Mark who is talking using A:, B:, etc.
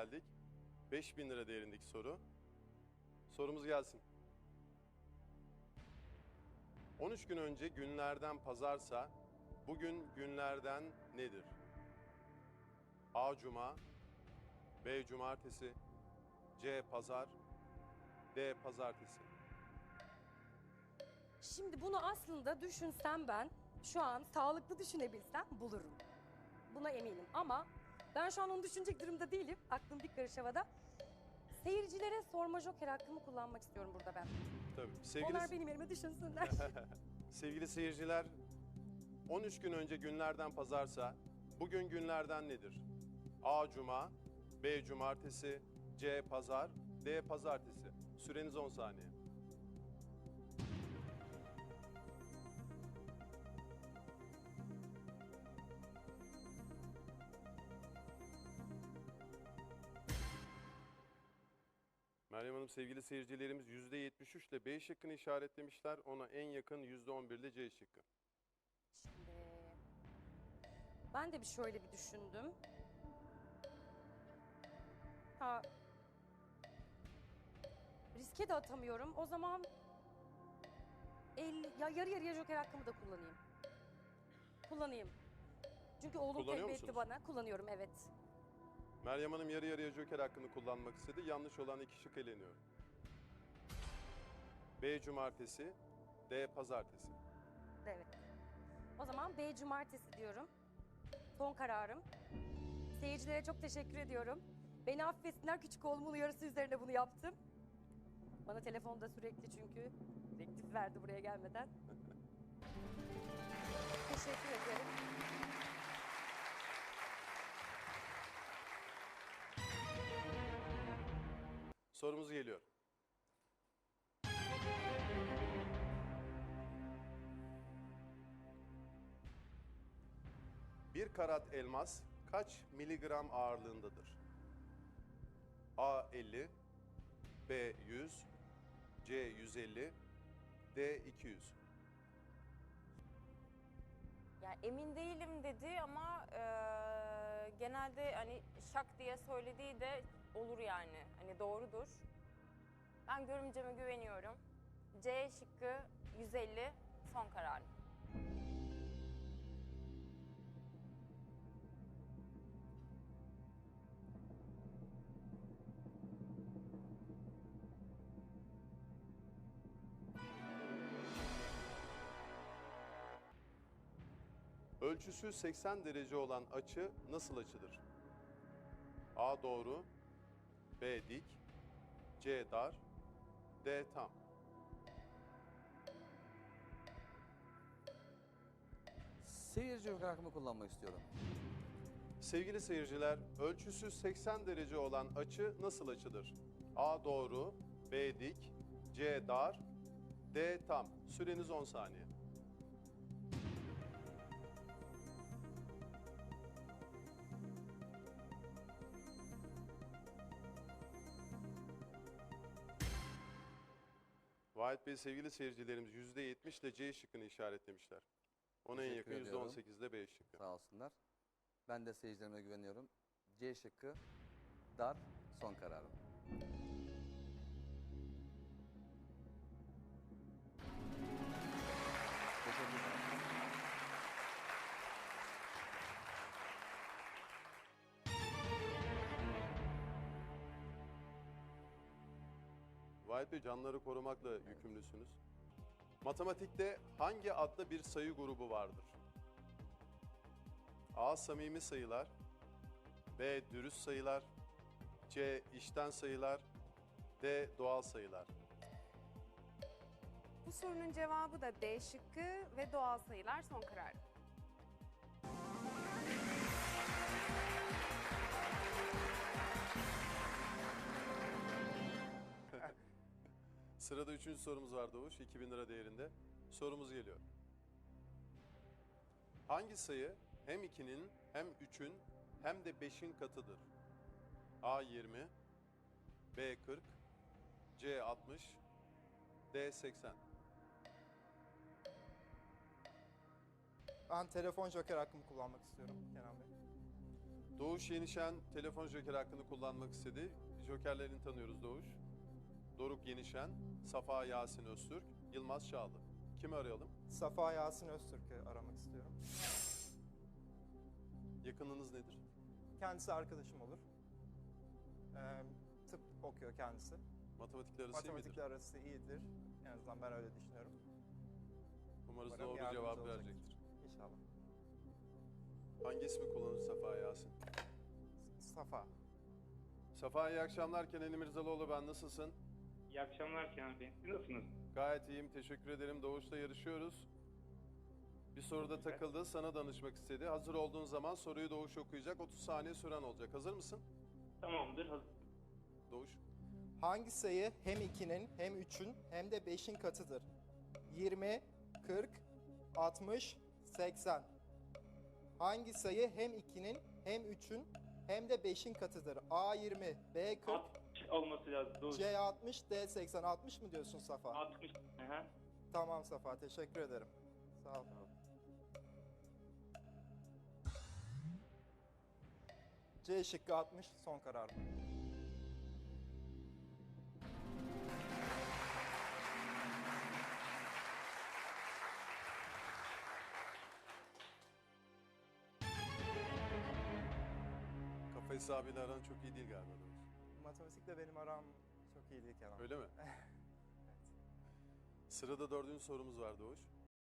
A: geldik. 5000 lira değerindeki soru. Sorumuz gelsin. 13 gün önce günlerden pazarsa bugün günlerden nedir? A. Cuma B. Cumartesi C. Pazar D. Pazartesi
B: Şimdi bunu aslında düşünsem ben, şu an sağlıklı düşünebilsem bulurum. Buna eminim ama ben şu an onu düşünecek durumda değilim. Aklım bir karış havada. Seyircilere sorma joker hakkımı kullanmak istiyorum burada ben.
A: Tabii. Sevgili,
B: Onlar benim yerime düşünsünler.
A: sevgili seyirciler, 13 gün önce günlerden pazarsa bugün günlerden nedir? A. Cuma B. Cumartesi C. Pazar D. Pazartesi Süreniz 10 saniye. Meryem Hanım sevgili seyircilerimiz %73 ile B şıkkını işaretlemişler. Ona en yakın %11 ile C şıkkı.
B: Şimdi ben de bir şöyle bir düşündüm. Ha riske de atamıyorum. O zaman 50 ya yarı yarıya joker hakkımı da kullanayım. Kullanayım. Çünkü oğlum
A: Kullanıyor
B: tembih etti
A: musunuz?
B: bana. Kullanıyorum evet.
A: Meryem Hanım yarı yarıya joker hakkını kullanmak istedi. Yanlış olan iki şık eleniyor. B cumartesi, D pazartesi.
B: Evet. O zaman B cumartesi diyorum. Son kararım. Seyircilere çok teşekkür ediyorum. Beni affetsinler küçük oğlumun uyarısı üzerine bunu yaptım. Bana telefonda sürekli çünkü direktif verdi buraya gelmeden. teşekkür ederim.
A: Sorumuz geliyor. Bir karat elmas kaç miligram ağırlığındadır? A 50, B 100, C 150, D 200.
C: emin değilim dedi ama eee, genelde hani şak diye söylediği de olur yani. Hani doğrudur. Ben görümceme güveniyorum. C şıkkı 150 son kararım.
A: Ölçüsü 80 derece olan açı nasıl açıdır? A doğru, B dik, C dar, D tam.
D: Seyirci hakkımı kullanmak istiyorum.
A: Sevgili seyirciler, ölçüsü 80 derece olan açı nasıl açıdır? A doğru, B dik, C dar, D tam. Süreniz 10 saniye. Vahit Bey sevgili seyircilerimiz %70 ile C şıkkını işaretlemişler. Ona en
D: Teşekkür
A: yakın
D: ediyorum.
A: %18 ile B şıkkı.
D: Sağ olsunlar. Ben de seyircilerime güveniyorum. C şıkkı dar son kararım.
A: Vahit Bey canları korumakla yükümlüsünüz. Matematikte hangi adlı bir sayı grubu vardır? A. Samimi sayılar B. Dürüst sayılar C. işten sayılar D. Doğal sayılar
E: Bu sorunun cevabı da D şıkkı ve doğal sayılar son karar.
A: Sırada üçüncü sorumuz var Doğuş. 2000 lira değerinde. Sorumuz geliyor. Hangi sayı hem 2'nin hem 3'ün hem de 5'in katıdır? A 20, B 40, C 60, D 80.
F: Ben telefon joker hakkımı kullanmak istiyorum Kenan Bey.
A: Doğuş Yenişen telefon joker hakkını kullanmak istedi. Jokerlerini tanıyoruz Doğuş. Doruk Yenişen, Safa Yasin Öztürk, Yılmaz Çağlı. Kimi arayalım?
F: Safa Yasin Öztürk'ü aramak istiyorum.
A: Yakınınız nedir?
F: Kendisi arkadaşım olur. Ee, tıp okuyor kendisi.
A: Matematikler arası iyi
F: Matematikle
A: midir?
F: arası iyidir. En azından ben öyle düşünüyorum.
A: Umarız
F: Umarım
A: doğru
F: yardımcı
A: cevap
F: olacaktır.
A: verecektir.
F: İnşallah.
A: Hangi ismi kullanır Safa Yasin?
F: Safa.
A: Safa iyi akşamlar. Kenan İmirzalıoğlu ben. Nasılsın?
G: İyi akşamlar Kenan Bey. Siz nasılsınız?
A: Gayet iyiyim. Teşekkür ederim. Doğuş'la yarışıyoruz. Bir soruda
G: Güzel.
A: takıldı. Sana danışmak istedi. Hazır olduğun zaman soruyu Doğuş okuyacak. 30 saniye süren olacak. Hazır mısın?
G: Tamamdır. Hazır.
A: Doğuş.
F: Hangi sayı hem 2'nin hem 3'ün hem de 5'in katıdır? 20, 40, 60, 80. Hangi sayı hem 2'nin hem 3'ün hem de 5'in katıdır? A 20, B 40,
G: 60 olması lazım. Doğru.
F: C 60, D 80. 60 mı diyorsun Safa?
G: 60. Aha.
F: Tamam Safa teşekkür ederim. Sağ ol. C şıkkı 60 son karar.
A: Kafa hesabıyla aran çok iyi değil galiba Doğuş.
F: Matematikle benim aram çok iyi değil Kenan.
A: Öyle mi? Sırada dördüncü sorumuz var Doğuş.